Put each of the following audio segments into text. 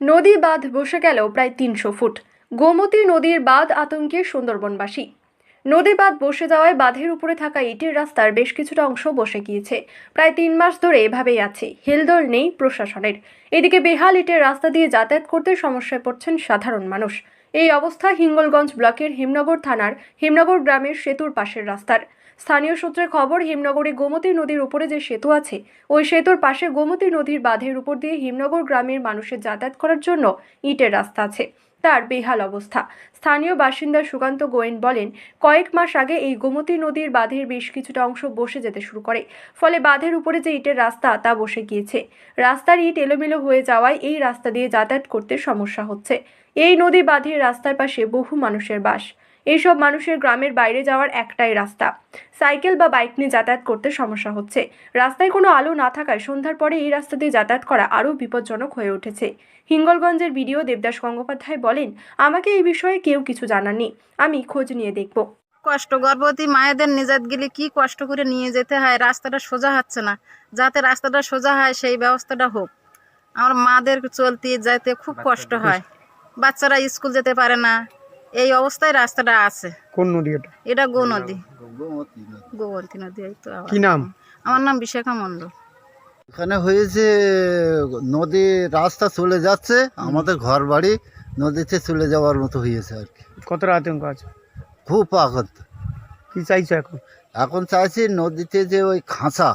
নদী বাঁধ বসে গেল প্রায় তিনশো ফুট। গোমতী নদীর বাঁধ আতঙ্কে সুন্দরবনবাসী। নদী বাঁধ বসে যাওয়ায় বাঁধের উপরে থাকা ইটের রাস্তার বেশ কিছুটা অংশ বসে গিয়েছে। প্রায় তিন মাস ধরে এভাবেই আছে। হেলদোল নেই প্রশাসনের। এদিকে বেহাল ইটের রাস্তা দিয়ে যাতায়াত করতে সমস্যায় পড়ছেন সাধারণ মানুষ। এই অবস্থা হিঙ্গলগঞ্জ ব্লকের হিমনগর থানার হিমনগর গ্রামের সেতুর পাশের রাস্তার। স্থানীয় সূত্রে খবর, হিমনগরে গোমতী নদীর উপরে যে সেতু আছে, ওই সেতুর পাশে গোমতী নদীর বাঁধের উপর দিয়ে হিমনগর গ্রামের মানুষের যাতায়াত করার জন্য ইটের রাস্তা আছে। তার বেহাল অবস্থা। স্থানীয় বাসিন্দা সুকান্ত গোয়েন বলেন, কয়েক মাস আগে এই গোমতী নদীর বাঁধের বেশ কিছুটা অংশ বসে যেতে শুরু করে। ফলে বাঁধের উপরে যে ইটের রাস্তা, তা বসে গিয়েছে। রাস্তার ইট এলোমেলো হয়ে যাওয়ায় এই রাস্তা দিয়ে যাতায়াত করতে সমস্যা হচ্ছে। এই নদী বাঁধের রাস্তার পাশে বহু মানুষের বাস। এইসব মানুষের গ্রামের বাইরে যাওয়ার একটাই রাস্তা। সাইকেল বা বাইক নিয়ে যাতায়াত করতে সমস্যা হচ্ছে। রাস্তায় কোনো আলো না থাকায় সন্ধ্যার পরে এই রাস্তা দিয়ে যাতায়াত করা আরও বিপজ্জনক হয়ে উঠেছে। হিঙ্গলগঞ্জের বিডিও দেবদাস গঙ্গোপাধ্যায় বলেন আমাকে এই বিষয়ে কেউ কিছু জানাননি আমি খোঁজ নিয়ে দেখব। কষ্ট গর্ভবতী মায়েদের নিজাত গেলে কি কষ্ট করে নিয়ে যেতে হয়? রাস্তাটা সোজা হচ্ছে না। যাতে রাস্তাটা সোজা হয় সেই ব্যবস্থাটা হোক। আমার মাদের চলতে যেতে খুব কষ্ট হয়। বাচ্চারা স্কুল যেতে পারে না। এই অবস্থায় রাস্তাটা আছে। কোন নদী এটা? এটা গো নদী। গোবন্তী নদী এই তো কি নাম? আমার নাম বিশাখা মণ্ডল। এখানে হয়েছে নদী রাস্তা চলে যাচ্ছে আমাদের ঘর বাড়ি নদীতে চলে যাওয়ার মতো হয়েছে আর কি। কতটা আতঙ্ক আছে? খুব আঘাত। কি চাইছো এখন? এখন চাইছি নদীতে যে ওই খাঁচা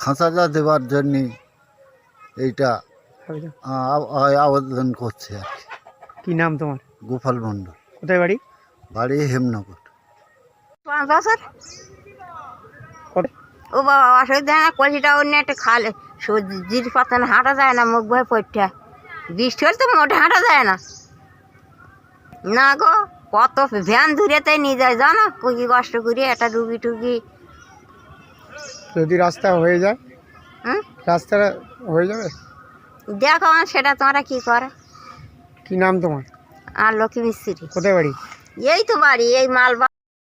খাঁচাটা দেওয়ার জন্যে এইটা আবেদন করছে আর কি। কি নাম তোমার? গোপাল মণ্ডল। কোথায় বাড়ি? বাড়ি হেমনগর। পাঁচ বছর ও বাবা অসুবিধা হয় না কলসিটা অন্য একটা খালে। জির পাতা না হাঁটা যায় না মুখ ভয় পড়তে বৃষ্টি হলে তো মোটে হাঁটা যায় না। না গো কত ভ্যান ধরে তাই নিয়ে যায় জানো? কি কষ্ট করি একটা রুগী টুগি যদি রাস্তা হয়ে যায় হুম? রাস্তা হয়ে যাবে? দেখো সেটা তোমরা কি করে? কি নাম তোমার? আর লক্ষ্মী মিস্ত্রি। কোথায় বাড়ি? এই তো বাড়ি এই মালবা